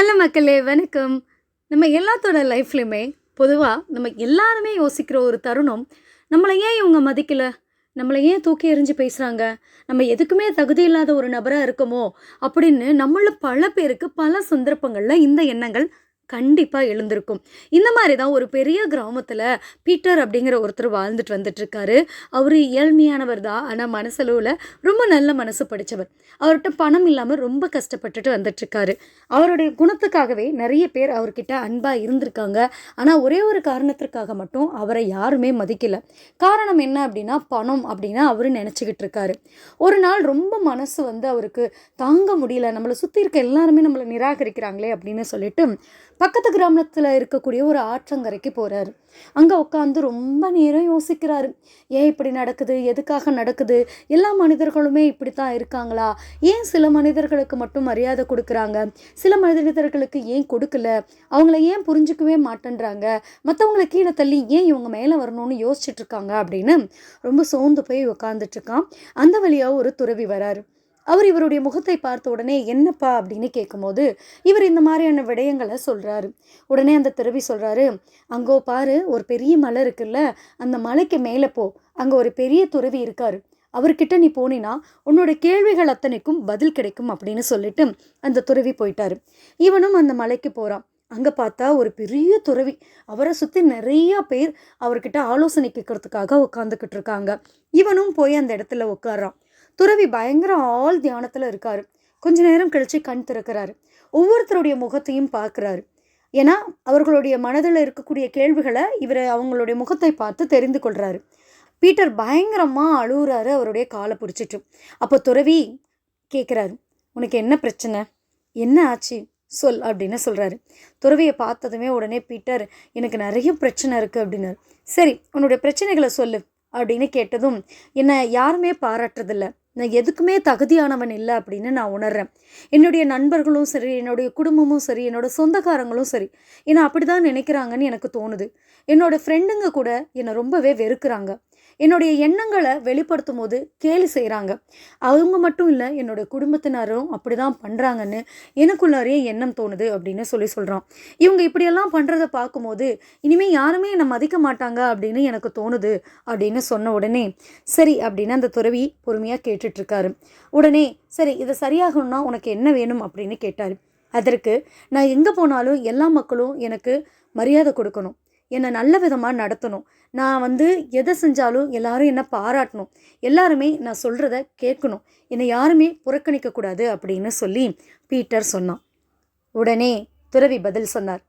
Hello மக்களே வணக்கம். நம்ம எல்லாத்தோட லைஃப்லையுமே பொதுவாக நம்ம எல்லாருமே யோசிக்கிற ஒரு தருணம் நம்மளை ஏன் இவங்க மதிக்கல? நம்மளை ஏன் தூக்கி எறிஞ்சு பேசுகிறாங்க நம்ம எதுக்குமே தகுதி இல்லாத ஒரு நபராக இருக்கோமோ அப்படின்னு நம்மள பல பேருக்கு பல சந்தர்ப்பங்களில் இந்த எண்ணங்கள் கண்டிப்பாக எழுந்திருக்கும். இந்த மாதிரி தான் ஒரு பெரிய கிராமத்தில் பீட்டர் அப்படிங்கிற ஒருத்தர் வாழ்ந்துட்டு வந்துட்டுருக்காரு. அவர் ஏழ்மையானவர் தான். ஆனால் மனசளவில் ரொம்ப நல்ல மனசு படித்தவர் அவர்கிட்ட பணம் இல்லாமல் ரொம்ப கஷ்டப்பட்டுட்டு வந்துட்டுருக்காரு. அவருடைய குணத்துக்காகவே நிறைய பேர் அவர்கிட்ட அன்பாக இருந்திருக்காங்க. ஆனால் ஒரே ஒரு காரணத்திற்காக மட்டும் அவரை யாருமே மதிக்கலை. காரணம் என்ன அப்படின்னா பணம் அப்படின்னா அவர் நினச்சிக்கிட்டு இருக்காரு ஒரு நாள் ரொம்ப மனசு வந்து அவருக்கு தாங்க முடியல. நம்மளை சுற்றி இருக்க எல்லாருமே நம்மளை நிராகரிக்கிறாங்களே அப்படின்னு சொல்லிட்டு பக்கத்து கிராமத்தில் இருக்கக்கூடிய ஒரு ஆற்றங்கரைக்கு போகிறாரு அங்கே உட்காந்து ரொம்ப நேரம் யோசிக்கிறாரு. ஏன் இப்படி நடக்குது? எதுக்காக நடக்குது? எல்லா மனிதர்களுமே இப்படி தான் இருக்காங்களா? ஏன் சில மனிதர்களுக்கு மட்டும் மரியாதை கொடுக்குறாங்க? சில மனிதர்களுக்கு ஏன் கொடுக்கல? அவங்கள ஏன் புரிஞ்சுக்கவே மாட்டேன்றாங்க? மற்றவங்கள கீழே தள்ளி ஏன் இவங்க மேலே வரணும்னு யோசிச்சுட்டு இருக்காங்க அப்படின்னு ரொம்ப சோர்ந்து போய் உட்காந்துட்ருக்கான் அந்த வழியாக ஒரு துறவி வராரு. அவர் இவருடைய முகத்தை பார்த்த உடனே என்னப்பா? அப்படின்னு கேட்கும்போது இவர் இந்த மாதிரியான விடயங்களை சொல்கிறாரு உடனே அந்த துறவி சொல்கிறாரு அங்கோ பாரு ஒரு பெரிய மலை இருக்குல்ல அந்த மலைக்கு மேலே போ. அங்கே ஒரு பெரிய துறவி இருக்கார். அவர்கிட்ட நீ போனினா உன்னோட கேள்விகள் அத்தனைக்கும் பதில் கிடைக்கும் அப்படின்னு சொல்லிட்டு அந்த துறவி போயிட்டாரு. இவனும் அந்த மலைக்கு போகிறான் அங்கே பார்த்தா ஒரு பெரிய துறவி. அவரை சுற்றி நிறையா பேர் அவர்கிட்ட ஆலோசனை கேட்கறதுக்காக உட்காந்துக்கிட்டு இருக்காங்க. இவனும் போய் அந்த இடத்துல உட்காரான் துறவி பயங்கர ஆள் தியானத்தில் இருக்கார். கொஞ்ச நேரம் கழித்து கண் திறக்கிறாரு. ஒவ்வொருத்தருடைய முகத்தையும் பார்க்குறாரு. ஏன்னா அவர்களுடைய மனதில் இருக்கக்கூடிய கேள்விகளை இவர் அவங்களுடைய முகத்தை பார்த்து தெரிந்து கொள்கிறாரு பீட்டர் பயங்கரமாக அழுகுறாரு அவருடைய காலை பிடிச்சிட்டு. அப்போ துறவி கேட்குறாரு உனக்கு என்ன பிரச்சனை? என்ன ஆச்சு? சொல் அப்படின்னு சொல்கிறாரு துறவியை பார்த்ததுமே உடனே பீட்டர் எனக்கு நிறைய பிரச்சனை இருக்குது அப்படின்னாரு. சரி உன்னுடைய பிரச்சனைகளை சொல்லு அப்படின்னு கேட்டதும் என்னை யாருமே பாராட்டுறதில்ல. நான் எதுக்குமே தகுதியானவன் இல்லை அப்படின்னு நான் உணர்றேன். என்னுடைய நண்பர்களும் சரி என்னுடைய குடும்பமும் சரி என்னோட சொந்தக்காரங்களும் சரி என்னை அப்படி தான் நினைக்கிறாங்கன்னு எனக்கு தோணுது. என்னோடய ஃப்ரெண்டுங்க கூட என்னை ரொம்பவே வெறுக்கிறாங்க. என்னுடைய எண்ணங்களை வெளிப்படுத்தும் போது கேலி செய்கிறாங்க அவங்க மட்டும் இல்லை என்னோட குடும்பத்தினரும் அப்படி தான் பண்ணுறாங்கன்னு எனக்குள்ளாரே எண்ணம் தோணுது அப்படின்னு சொல்லி சொல்கிறான் இவங்க இப்படியெல்லாம் பண்ணுறத பார்க்கும்போது இனிமேல் யாருமே என்னை மதிக்க மாட்டாங்க அப்படின்னு எனக்கு தோணுது அப்படின்னு சொன்ன உடனே சரி அப்படின்னு அந்த துறவி பொறுமையாக கேட்டுட்ருக்காரு. உடனே சரி இதை சரியாகணும்னா உனக்கு என்ன வேணும் அப்படின்னு கேட்டார். அதற்கு நான் எங்கே போனாலும் எல்லா மக்களும் எனக்கு மரியாதை கொடுக்கணும். என்னை நல்ல விதமாக நடத்தணும். நான் வந்து எதை செஞ்சாலும் எல்லாரும் என்னை பாராட்டணும். எல்லாருமே நான் சொல்கிறத கேட்கணும். என்னை யாருமே புறக்கணிக்கக்கூடாது அப்படின்னு சொல்லி பீட்டர் சொன்னான். உடனே துறவி பதில் சொன்னார்.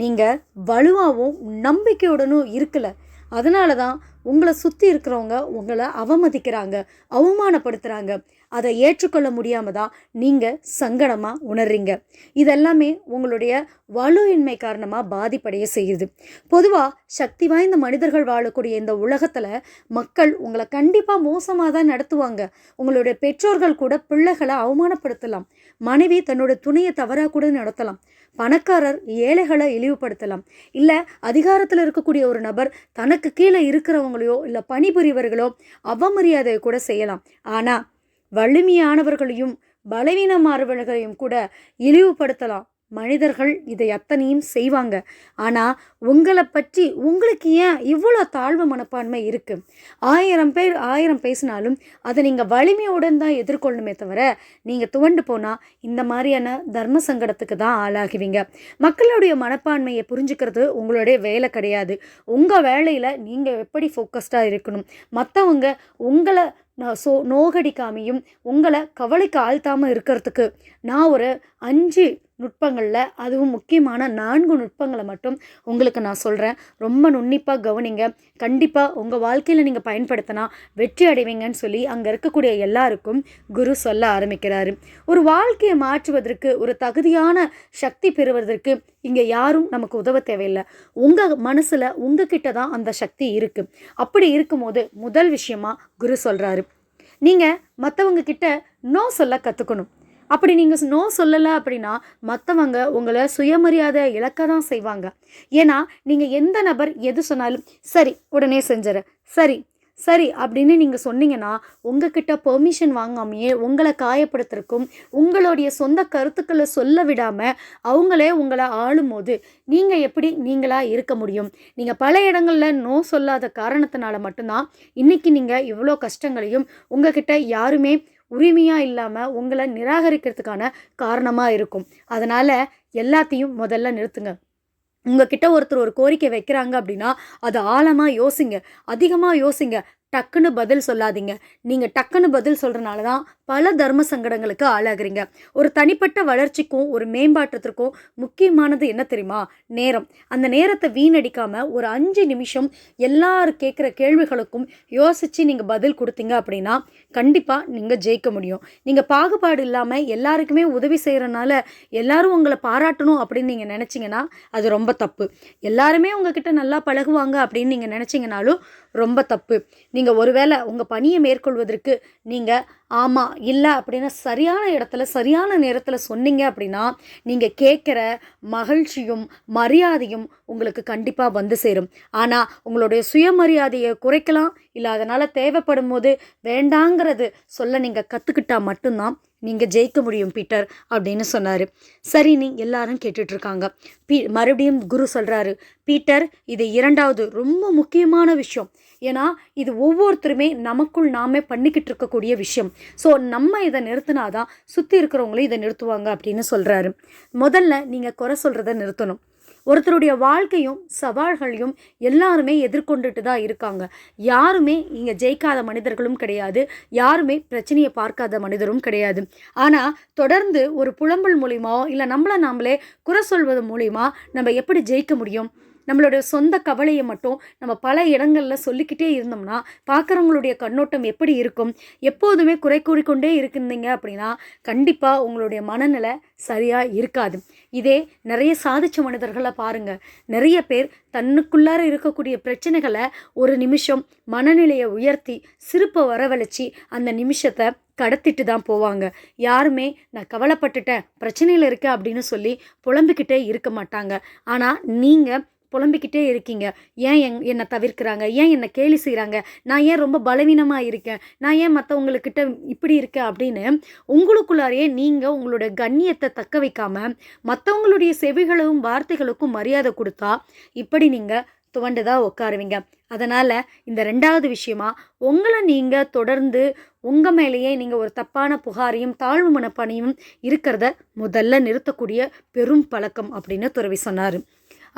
நீங்கள் வலுவாகவும் நம்பிக்கையுடனும் இருக்கலை. அதனால தான் உங்களை சுற்றி இருக்கிறவங்க உங்களை அவமதிக்கிறாங்க அவமானப்படுத்துகிறாங்க அதை ஏற்றுக்கொள்ள முடியாமல் தான் நீங்கள் சங்கடமாக உணர்றீங்க. இதெல்லாமே உங்களுடைய வலுவின்மை காரணமாக பாதிப்படைய செய்யுது. பொதுவாக சக்தி வாய்ந்த மனிதர்கள் வாழக்கூடிய இந்த உலகத்தில் மக்கள் உங்களை கண்டிப்பாக மோசமாக தான் நடத்துவாங்க. உங்களுடைய பெற்றோர்கள் கூட பிள்ளைகளை அவமானப்படுத்தலாம். மனைவி தன்னோட துணையை தவறாக கூட நடத்தலாம். பணக்காரர் ஏழைகளை இழிவுபடுத்தலாம். இல்லை அதிகாரத்தில் இருக்கக்கூடிய ஒரு நபர் தனக்கு கீழே இருக்கிறவங்களையோ இல்லை பணிபுரிவர்களோ அவமரியாதை கூட செய்யலாம். ஆனால் வலிமையானவர்களையும் பலவீனமானவர்களையும் கூட இழிவுபடுத்தலாம். மனிதர்கள் இதை அத்தனையும் செய்வாங்க. ஆனால் உங்களை பற்றி உங்களுக்கு ஏன் இவ்வளோ தாழ்வு மனப்பான்மை இருக்குது ஆயிரம் பேர் ஆயிரம் பேசினாலும் அதை நீங்கள் வலிமையுடன் தான் எதிர்கொள்ளணுமே தவிர நீங்கள் துவண்டு போனால் இந்த மாதிரியான தர்ம சங்கடத்துக்கு தான் ஆளாகுவீங்க. மக்களுடைய மனப்பான்மையை புரிஞ்சுக்கிறது உங்களுடைய வேலை கிடையாது. உங்கள் வேலையில் நீங்கள் எப்படி ஃபோக்கஸ்டாக இருக்கணும்? மற்றவங்க உங்களை நான் சோ நோகடிக்காமையும் உங்களை கவலைக்கு ஆழ்த்தாமல் இருக்கிறதுக்கு நான் ஒரு அஞ்சு நுட்பங்களில் அதுவும் முக்கியமான நான்கு நுட்பங்களை மட்டும் உங்களுக்கு நான் சொல்கிறேன் ரொம்ப நுண்ணிப்பாக கவனிங்க. கண்டிப்பாக உங்கள் வாழ்க்கையில் நீங்கள் பயன்படுத்தினா வெற்றி அடைவீங்கன்னு சொல்லி அங்கே இருக்கக்கூடிய எல்லாருக்கும் குரு சொல்ல ஆரம்பிக்கிறாரு. ஒரு வாழ்க்கையை மாற்றுவதற்கு ஒரு தகுதியான சக்தி பெறுவதற்கு இங்கே யாரும் நமக்கு உதவ தேவையில்லை. உங்கள் மனசில் உங்ககிட்ட தான் அந்த சக்தி இருக்குது அப்படி இருக்கும்போது முதல் விஷயமா குரு சொல்கிறாரு நீங்கள் மற்றவங்க கிட்ட நோ சொல்ல கற்றுக்கணும் அப்படி நீங்கள் நோ சொல்லலை அப்படின்னா மற்றவங்க உங்களை சுயமரியாதை இழக்க தான் செய்வாங்க. ஏன்னா நீங்கள் எந்த நபர் எது சொன்னாலும் சரி உடனே செஞ்சிட சரி சரி அப்படின்னு நீங்கள் சொன்னீங்கன்னா உங்ககிட்ட பெர்மிஷன் வாங்காமையே உங்களை காயப்படுத்துறக்கும் உங்களுடைய சொந்த கருத்துக்களை சொல்ல விடாமல் அவங்களே உங்களை ஆளும் போது நீங்கள் எப்படி நீங்களாக இருக்க முடியும்? நீங்கள் பல இடங்களில் நோ சொல்லாத காரணத்தினால மட்டும்தான் இன்றைக்கி நீங்கள் இவ்வளோ கஷ்டங்களையும் உங்ககிட்ட யாருமே உரிமையாக இல்லாமல் உங்களை நிராகரிக்கிறதுக்கான காரணமாக இருக்கும். அதனால் எல்லாத்தையும் முதல்ல நிறுத்துங்க. உங்ககிட்ட ஒருத்தர் ஒரு கோரிக்கை வைக்கிறாங்க அப்படின்னா அதை ஆழமாக யோசிங்க. அதிகமாக யோசிங்க. டக்குன்னு பதில் சொல்லாதீங்க. நீங்கள் டக்குன்னு பதில் சொல்கிறனால தான் பல தர்ம சங்கடங்களுக்கு ஆளாகிறீங்க. ஒரு தனிப்பட்ட வளர்ச்சிக்கும் ஒரு மேம்பாட்டத்திற்கும் முக்கியமானது என்ன தெரியுமா? நேரம். அந்த நேரத்தை வீணடிக்காமல் ஒரு அஞ்சு நிமிஷம் எல்லாரும் கேட்குற கேள்விகளுக்கும் யோசித்து நீங்கள் பதில் கொடுத்தீங்க அப்படின்னா கண்டிப்பாக நீங்கள் ஜெயிக்க முடியும். நீங்கள் பாகுபாடு இல்லாமல் எல்லாருக்குமே உதவி செய்கிறனால எல்லாரும் உங்களை பாராட்டணும் அப்படின்னு நீங்கள் நினச்சிங்கன்னா அது ரொம்ப தப்பு. எல்லாருமே உங்ககிட்ட நல்லா பழகுவாங்க அப்படின்னு நீங்கள் நினச்சிங்கனாலும் ரொம்ப தப்பு. நீங்கள் நீங்கள் ஒருவேளை உங்கள் பணியை மேற்கொள்வதற்கு நீங்கள் ஆமாம் இல்லை அப்படின்னு சரியான இடத்துல சரியான நேரத்தில் சொன்னீங்க அப்படின்னா நீங்கள் கேட்குற மகிழ்ச்சியும் மரியாதையும் உங்களுக்கு கண்டிப்பாக வந்து சேரும். ஆனால் உங்களுடைய சுயமரியாதையை குறைக்கலாம். இல்லை அதனால் தேவைப்படும் போது வேண்டாங்கிறது சொல்ல நீங்கள் கற்றுக்கிட்டா மட்டும்தான் நீங்கள் ஜெயிக்க முடியும் பீட்டர் அப்படின்னு சொன்னார். சரி நீ எல்லாரும் கேட்டுட்ருக்காங்க. பீ மறுபடியும் குரு சொல்கிறாரு பீட்டர் இது இரண்டாவது ரொம்ப முக்கியமான விஷயம். ஏன்னா இது ஒவ்வொருத்தருமே நமக்குள் நாமே பண்ணிக்கிட்டு இருக்கக்கூடிய விஷயம். ஸோ நம்ம இதை நிறுத்தினாதான் சுற்றி இருக்கிறவங்களும் இதை நிறுத்துவாங்க அப்படின்னு சொல்கிறாரு முதல்ல நீங்கள் குறை சொல்கிறத நிறுத்தணும். ஒருத்தருடைய வாழ்க்கையும் சவால்களையும் எல்லாருமே எதிர்கொண்டுட்டு தான் இருக்காங்க. யாருமே இங்கே ஜெயிக்காத மனிதர்களும் கிடையாது. யாருமே பிரச்சனையை பார்க்காத மனிதரும் கிடையாது. ஆனால் தொடர்ந்து ஒரு புலம்பல் மூலியமா இல்லை நம்மளை நாமளே குறை சொல்வது மூலிமா நம்ம எப்படி ஜெயிக்க முடியும்? நம்மளுடைய சொந்த கவலையை மட்டும் நம்ம பல இடங்களில் சொல்லிக்கிட்டே இருந்தோம்னா பார்க்குறவங்களுடைய கண்ணோட்டம் எப்படி இருக்கும்? எப்போதுமே குறை கூறிக்கொண்டே இருந்தீங்க அப்படின்னா கண்டிப்பாக உங்களுடைய மனநிலை சரியாக இருக்காது. இதே நிறைய சாதிச்ச மனிதர்களை பாருங்கள் நிறைய பேர் தன்னுக்குள்ளார இருக்கக்கூடிய பிரச்சனைகளை ஒரு நிமிஷம் மனநிலையை உயர்த்தி சிரிப்பை வரவழைச்சி அந்த நிமிஷத்தை கடத்திட்டு தான் போவாங்க. யாருமே நான் கவலைப்பட்டுட்டேன் பிரச்சனையில் இருக்கேன் அப்படின்னு சொல்லி புலம்பிக்கிட்டே இருக்க மாட்டாங்க. ஆனால் நீங்கள் புலம்பிக்கிட்டே இருக்கீங்க. ஏன் எங் என்னை தவிர்க்கிறாங்க? ஏன் என்னை கேலி செய்கிறாங்க நான் ஏன் ரொம்ப பலவீனமாக இருக்கேன்? நான் ஏன் மற்றவங்களுக்கிட்ட இப்படி இருக்கேன் அப்படின்னு உங்களுக்குள்ளாரையே நீங்கள் உங்களோட கண்ணியத்தை தக்க வைக்காமல் மற்றவங்களுடைய செவிகளும் வார்த்தைகளுக்கும் மரியாதை கொடுத்தா இப்படி நீங்கள் துவண்டுதான் உட்காருவீங்க அதனால் இந்த ரெண்டாவது விஷயமா உங்களை நீங்கள் தொடர்ந்து உங்கள் மேலேயே நீங்கள் ஒரு தப்பான புகாரையும் தாழ்வு மனப்பானையும் இருக்கிறத முதல்ல நிறுத்தக்கூடிய பெரும் பழக்கம் அப்படின்னு துறவி சொன்னார்.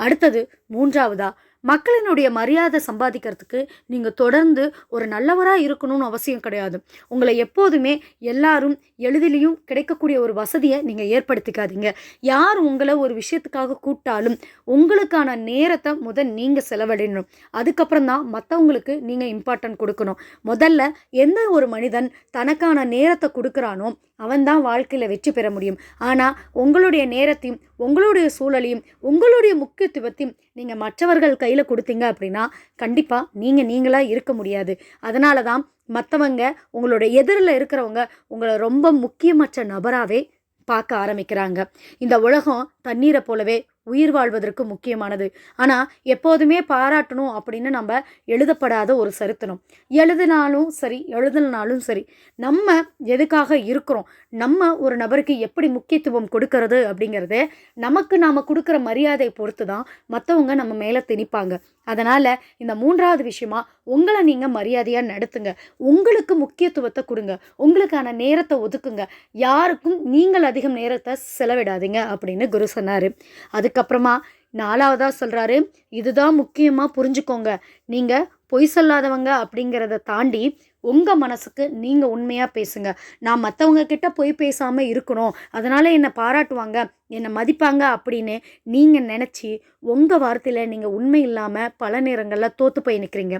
அடுத்தது மூன்றாவதா? மக்களினுடைய மரியாதை சம்பாதிக்கிறதுக்கு நீங்கள் தொடர்ந்து ஒரு நல்லவராக இருக்கணும்னு அவசியம் கிடையாது. உங்களை எப்போதுமே எல்லாரும் எளிதிலையும் கிடைக்கக்கூடிய ஒரு வசதியை நீங்கள் ஏற்படுத்திக்காதீங்க. யார் உங்களை ஒரு விஷயத்துக்காக கூப்பிட்டாலும் உங்களுக்கான நேரத்தை முதல் நீங்கள் செலவழிடணும் அதுக்கப்புறம் தான் மற்றவங்களுக்கு நீங்கள் இம்பார்ட்டன்ட் கொடுக்கணும். முதல்ல எந்த ஒரு மனிதன் தனக்கான நேரத்தை கொடுக்குறானோ அவன்தான் வாழ்க்கையில் வெற்றி பெற முடியும். ஆனால் உங்களுடைய நேரத்தையும் உங்களுடைய சூழலையும் உங்களுடைய முக்கியத்துவத்தையும் நீங்கள் மற்றவர்கள் கையில் கொடுத்தீங்க அப்படின்னா கண்டிப்பாக நீங்கள் நீங்களாக இருக்க முடியாது. அதனால தான் மற்றவங்க உங்களுடைய எதிரில் இருக்கிறவங்க உங்களை ரொம்ப முக்கியமற்ற நபராகவே பார்க்க ஆரம்பிக்கிறாங்க. இந்த உலகம் தண்ணீரை போலவே உயிர் வாழ்வதற்கு முக்கியமானது. ஆனால் எப்போதுமே பாராட்டணும் அப்படின்னு நம்ம எழுதப்படாத ஒரு சரித்திரம். எழுதினாலும் சரி எழுதலனாலும் சரி நம்ம எதுக்காக இருக்கிறோம்? நம்ம ஒரு நபருக்கு எப்படி முக்கியத்துவம் கொடுக்கறது அப்படிங்கிறது நமக்கு நாம் கொடுக்குற மரியாதை பொறுத்து தான் மற்றவங்க நம்ம மேலே திணிப்பாங்க. அதனால் இந்த மூன்றாவது விஷயமா உங்களை நீங்கள் மரியாதையாக நடத்துங்க. உங்களுக்கு முக்கியத்துவத்தை கொடுங்க. உங்களுக்கான நேரத்தை ஒதுக்குங்க. யாருக்கும் நீங்கள் அதிகம் நேரத்தை செலவிடாதீங்க அப்படின்னு குரு சொன்னார். அதுக்கு அதுக்கப்புறமா நாலாவதாக சொல்கிறாரு இதுதான் முக்கியமாக புரிஞ்சுக்கோங்க. நீங்கள் பொய் சொல்லாதவங்க அப்படிங்கிறத தாண்டி உங்கள் மனசுக்கு நீங்கள் உண்மையாக பேசுங்க. நான் மற்றவங்க கிட்ட பொய் பேசாமல் இருக்கணும். அதனால் என்னை பாராட்டுவாங்க என்னை மதிப்பாங்க அப்படின்னு நீங்கள் நினச்சி உங்கள் வார்த்தையில் நீங்கள் உண்மை இல்லாமல் பல நேரங்களில் தோற்று போய் நிற்கிறீங்க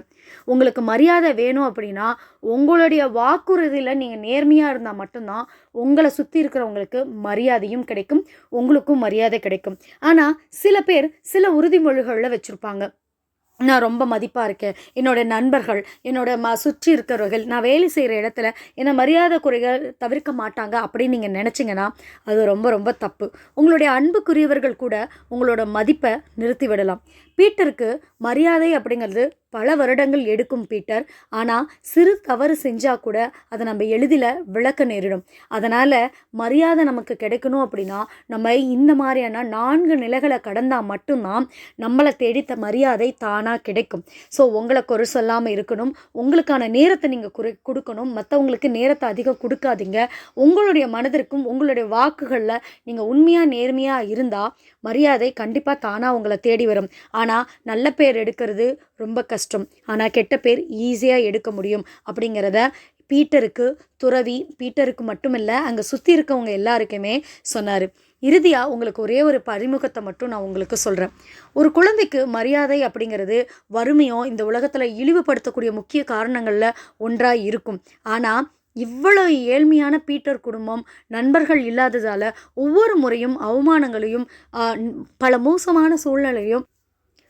உங்களுக்கு மரியாதை வேணும் அப்படின்னா உங்களுடைய வாக்குறுதியில் நீங்கள் நேர்மையாக இருந்தால் மட்டும்தான் உங்களை சுற்றி இருக்கிறவங்களுக்கு மரியாதையும் கிடைக்கும் உங்களுக்கும் மரியாதை கிடைக்கும். ஆனால் சில பேர் சில உறுதிமொழிகளில் வச்சுருப்பாங்க. நான் ரொம்ப மதிப்பாக இருக்கேன். என்னோட நண்பர்கள் என்னோட ம சுற்றி இருக்கிறவர்கள் நான் வேலை செய்கிற இடத்துல என்னை மரியாதை குறைகள் தவிர்க்க மாட்டாங்க அப்படின்னு நீங்கள் நினச்சிங்கன்னா அது ரொம்ப ரொம்ப தப்பு. உங்களுடைய அன்புக்குரியவர்கள் கூட உங்களோட மதிப்பை நிறுத்தி விடலாம். பீட்டருக்கு மரியாதை அப்படிங்கிறது பல வருடங்கள் எடுக்கும் பீட்டர். ஆனால் சிறு தவறு செஞ்சால் கூட அதை நம்ம எளிதில் விளக்க நேரிடும். அதனால் மரியாதை நமக்கு கிடைக்கணும் அப்படின்னா நம்ம இந்த மாதிரியான நான்கு நிலைகளை கடந்தால் மட்டும்தான் நம்மளை தேடித்த மரியாதை தானாக கிடைக்கும். ஸோ உங்களை குறை சொல்லாமல் இருக்கணும். உங்களுக்கான நேரத்தை நீங்கள் குறை கொடுக்கணும். மற்றவங்களுக்கு நேரத்தை அதிகம் கொடுக்காதீங்க. உங்களுடைய மனதிற்கும் உங்களுடைய வாக்குகளில் நீங்கள் உண்மையாக நேர்மையாக இருந்தால் மரியாதை கண்டிப்பாக தானாக உங்களை தேடி வரும். ஆனால் நல்ல பேர் எடுக்கிறது ரொம்ப கஷ்டம். ஆனால் கெட்ட பேர் ஈஸியாக எடுக்க முடியும் அப்படிங்கிறத பீட்டருக்கு துறவி பீட்டருக்கு மட்டுமில்லை அங்கே சுற்றி இருக்கவங்க எல்லாருக்குமே சொன்னார். இறுதியாக உங்களுக்கு ஒரே ஒரு பரிமுகத்தை மட்டும் நான் உங்களுக்கு சொல்கிறேன் ஒரு குழந்தைக்கு மரியாதை அப்படிங்கிறது வறுமையும் இந்த உலகத்தில் இழிவுபடுத்தக்கூடிய முக்கிய காரணங்களில் ஒன்றாக இருக்கும். ஆனால் இவ்வளவு ஏழ்மையான பீட்டர் குடும்பம் நண்பர்கள் இல்லாததால் ஒவ்வொரு முறையும் அவமானங்களையும் பல மோசமான சூழ்நிலையும்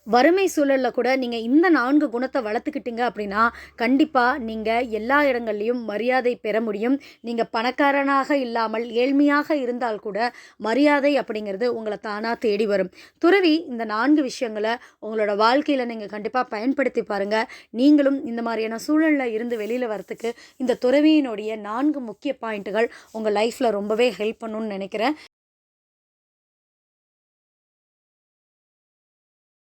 வறுமை சூழலில் கூட நீங்கள் இந்த நான்கு குணத்தை வளர்த்துக்கிட்டீங்க அப்படின்னா கண்டிப்பாக நீங்கள் எல்லா இடங்கள்லையும் மரியாதை பெற முடியும். நீங்கள் பணக்காரனாக இல்லாமல் ஏழ்மையாக இருந்தால் கூட மரியாதை அப்படிங்கிறது உங்களை தானாக தேடி வரும். துறவி இந்த நான்கு விஷயங்களை உங்களோட வாழ்க்கையில் நீங்கள் கண்டிப்பாக பயன்படுத்தி பாருங்கள் நீங்களும் இந்த மாதிரியான சூழலில் இருந்து வெளியில் வரத்துக்கு இந்த துறவியினுடைய நான்கு முக்கிய பாயிண்ட்டுகள் உங்கள் லைஃப்பில் ரொம்பவே ஹெல்ப் பண்ணுன்னு நினைக்கிறேன்.